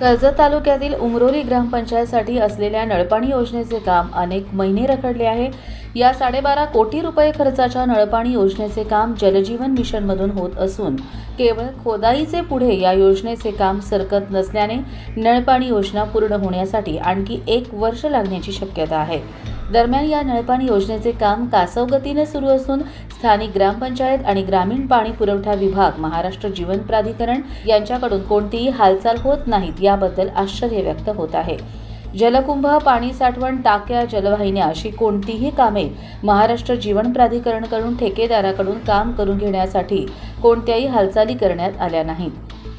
कर्जत तालुक्यातील उमरोली ग्रामपंचायतसाठी असलेल्या नळपाणी योजनेचे काम अनेक महिने रखडले आहे. या साडेबारा कोटी रुपये खर्चाच्या नळपाणी योजनेचे काम जलजीवन मिशनमधून होत असून केवळ खोदाईचे पुढे या योजनेचे काम सरकत नसल्याने नळपाणी योजना पूर्ण होण्यासाठी आणखी एक वर्ष लागण्याची शक्यता आहे. दरम्यान या नळपाणी योजनेचे काम कासवगतीने सुरू असून स्थानिक ग्रामपंचायत आणि ग्रामीण पाणी पुरवठा विभाग महाराष्ट्र जीवन प्राधिकरण यांच्याकडून कोणतीही हालचाल होत नाहीत याबद्दल आश्चर्य व्यक्त होत आहे. जलकुंभ पाणी साठवण टाक्या जलवाहिन्या अशी कोणतीही कामे महाराष्ट्र जीवन प्राधिकरणकडून ठेकेदाराकडून काम करून घेण्यासाठी कोणत्याही हालचाली करण्यात आल्या नाहीत.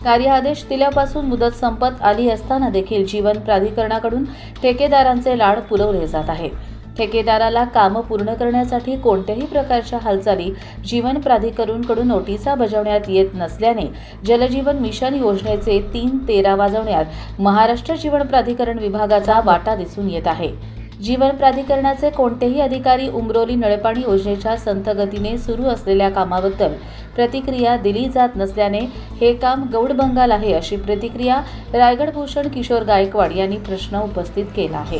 कार्यादेश दिल्यापासून मुदत संपत आली असताना देखील जीवन प्राधिकरणाकडून ठेकेदारांचे लाड पुरवले जात आहे ठेकेदाराला कामं पूर्ण करण्यासाठी कोणत्याही प्रकारच्या हालचाली जीवन प्राधिकरणकडून नोटिसा बजावण्यात येत नसल्याने जलजीवन मिशन योजनेचे तीन तेरा वाजवण्यात महाराष्ट्र जीवन प्राधिकरण विभागाचा वाटा दिसून येत आहे. जीवन प्राधिकरणाचे कोणतेही अधिकारी उमरोली नळपाणी योजनेच्या संथगतीने सुरू असलेल्या कामाबद्दल प्रतिक्रिया दिली जात नसल्याने हे काम गौडबंगाल आहे अशी प्रतिक्रिया रायगड भूषण किशोर गायकवाड यांनी प्रश्न उपस्थित केला आहे.